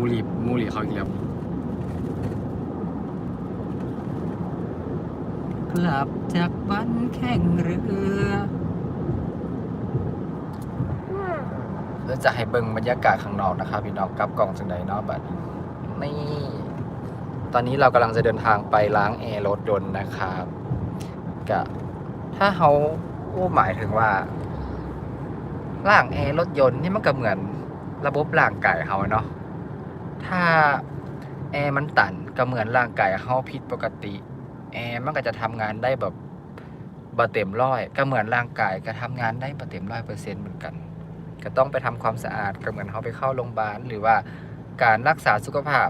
มูรีมูรีเขาอีกแล้วกลับจากบ้านแข่งเรือแล้วจะให้เบิ่งบรรยากาศข้างนอกนะครับพี่น้องกลับกล่องจังไดเนาะบัดนี้นี่ตอนนี้เรากำลังจะเดินทางไปล้างแอร์รถยนต์นะครับกะถ้าเขาโอ้หมายถึงว่าล้างแอร์รถยนต์นี่มันก็เหมือนระบบร่างกายเขาเนาะ ถ้าแอร์มันตันก็เหมือนร่างกายเขาผิดปกติแอร์มันก็จะทำงานได้แบบบ่เต็มร้อย ก็เหมือนร่างกายก็ทำงานได้บ่เต็มร้อยเปอร์เซ็นต์เหมือนกัน ก็ต้องไปทำความสะอาดก็เหมือนเขาไปเข้าโรงพยาบาลหรือว่าการรักษาสุขภาพ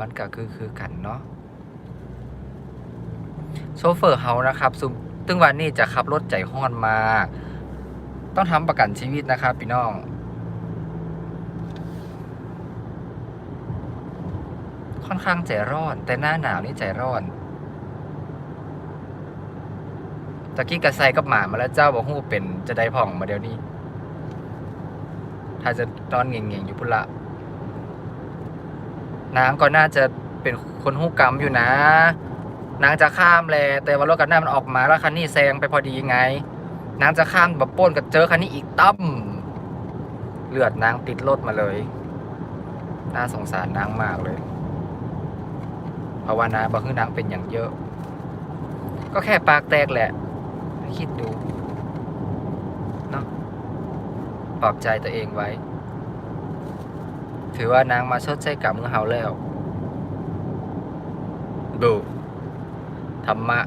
มันก็คือคือกันเนาะโชเฟอร์เฮานะครับซุมตึงวันนี้จะขับรถใจห้อนมา ต้องทำประกันชีวิตนะครับพี่น้อง ค่อนข้างใจร้อน แต่หน้าหนาวนี่ใจร้อนตะกี้กระไซกับหมามาแล้วเจ้าบอกฮู้เป็นจะได้ผ่องมาเดี๋ยวนี้ ถ้าจะนอนเงี่ยงๆอยู่พุ่นละนางก็น่าจะเป็นคนหู้กรรมอยู่นะ นางจะข้ามแลแต่ว่ารถกันหน้ามันออกมาแล้วคันนี้แซงไปพอดีไง นางจะข้ามแบบป้นกับเจอคันนี้อีกตั้มเลือดนางติดรถมาเลย น่าสงสารนางมากเลย เพราะว่านาบอกคือนางเป็นอย่างเยอะ ก็แค่ปากแตกแหละ คิดดูเนาะปลอบใจตัวเองไว้ ถือว่านางมาชดใช้กรรมของเฮาแล้วดูธรรมะ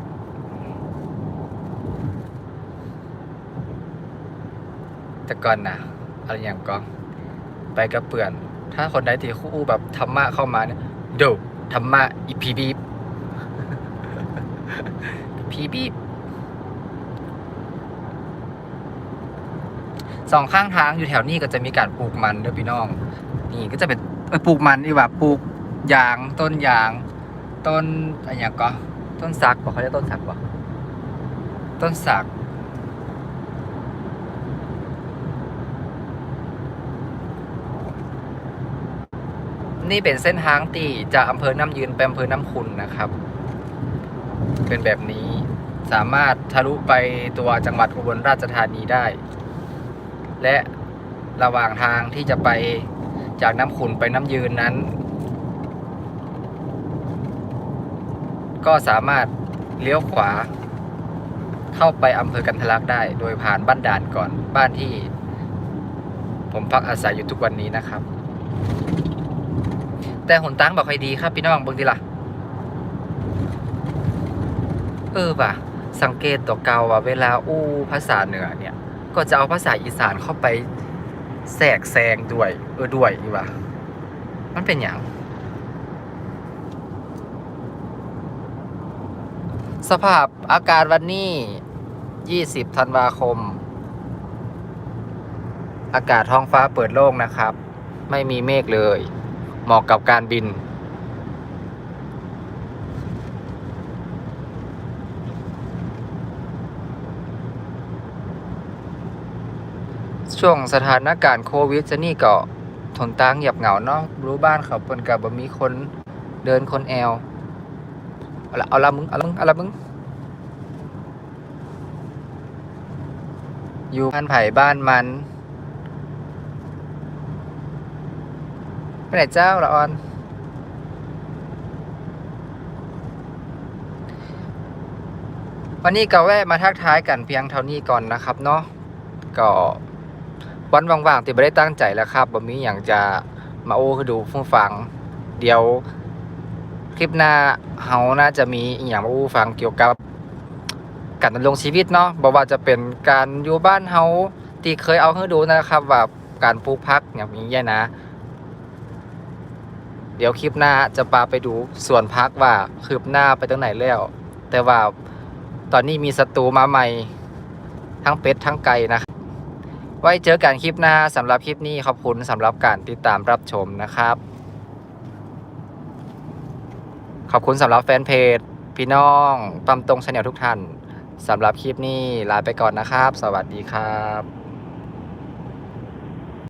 แต่ก่อนนะอะไรอย่างก็ไปกับเปื่อน ถ้าคนใดที่คู่แบบธรรมะเข้ามาเนี่ยดู ธรรมะอีพีบีบพีบีบสองข้างทางอยู่แถวนี้ก็จะมีการปลูกมันเด้อพี่น้อง นี่ก็จะเป็นปลูกมันดีกว่าปลูกยางต้นยาง ต้นอะไรอย่างก็ต้นสักบอกเขาเรียกต้นสักบอกต้นสัก นี่เป็นเส้นทางตีจากอำเภอน้ำยืนไปอำเภอน้ำคุณนะครับ เป็นแบบนี้สามารถทะลุไปตัวจังหวัดอุบลราชธานีได้ และระหว่างทางที่จะไปจากน้ำขุนไปน้ำยืนนั้น ก็สามารถเลี้ยวขวา เข้าไปอำเภอกันทะลักได้ โดยผ่านบ้านด่านก่อนบ้านที่ ผมพักอาศัยอยู่ทุกวันนี้นะครับ แต่หนตั้งบอกใครดีครับพี่น้องเบิ่งดีล่ะ เออว่ะ สังเกตตัวเก่าว่าเวลาอู้ภาษาเหนือเนี่ย ก็จะเอาภาษาอีสานเข้าไปแทรกแซงด้วย เออด้วยดีว่ะมันเป็นอย่างสภาพอากาศวันนี้ 20 ธันวาคม อากาศท้องฟ้าเปิดโล่งนะครับ ไม่มีเมฆเลย เหมาะกับการบิน ช่วงสถานการณ์โควิดจะนี่ก็ทนตั้งเงียบเหงาเนาะรู้บ้านเขาเปินกับบ่มีคนเดินคนแอลเอาละเอาละมึงเอาละมึงเอาละมึงอยู่บ้านไผ่บ้านมัน ไปไหนเจ้าละออน วันนี้ก็แวะมาทักทายกันเพียงเท่านี้ก่อนนะครับเนาะก็วันว่างๆที่ไม่ได้ตั้งใจแล้วครับบ่มีอย่างจะมาโอ้คือดูฟูฟัง เดี๋ยวคลิปหน้าเฮาน่าจะมีอย่างมาอู้ฟังเกี่ยวกับการดำรงชีวิตเนาะบอกว่าจะเป็นการอยู่บ้านเฮาที่เคยเอาให้ดูนะครับ ว่าการปลูกพักอย่างนี้นะ เดี๋ยวคลิปหน้าจะพาไปดูสวนพักว่าคืบหน้าไปตรงไหนแล้ว แต่ว่าตอนนี้มีศัตรูมาใหม่ ทั้งเป็ดทั้งไก่นะไว้เจอกันคลิปหน้าสำหรับคลิปนี้ขอบคุณสำหรับการติดตามรับชมนะครับ ขอบคุณสำหรับแฟนเพจ พี่น้องปั๊มตรงชาแนลทุกท่านสำหรับคลิปนี้ลาไปก่อนนะครับ สวัสดีครับ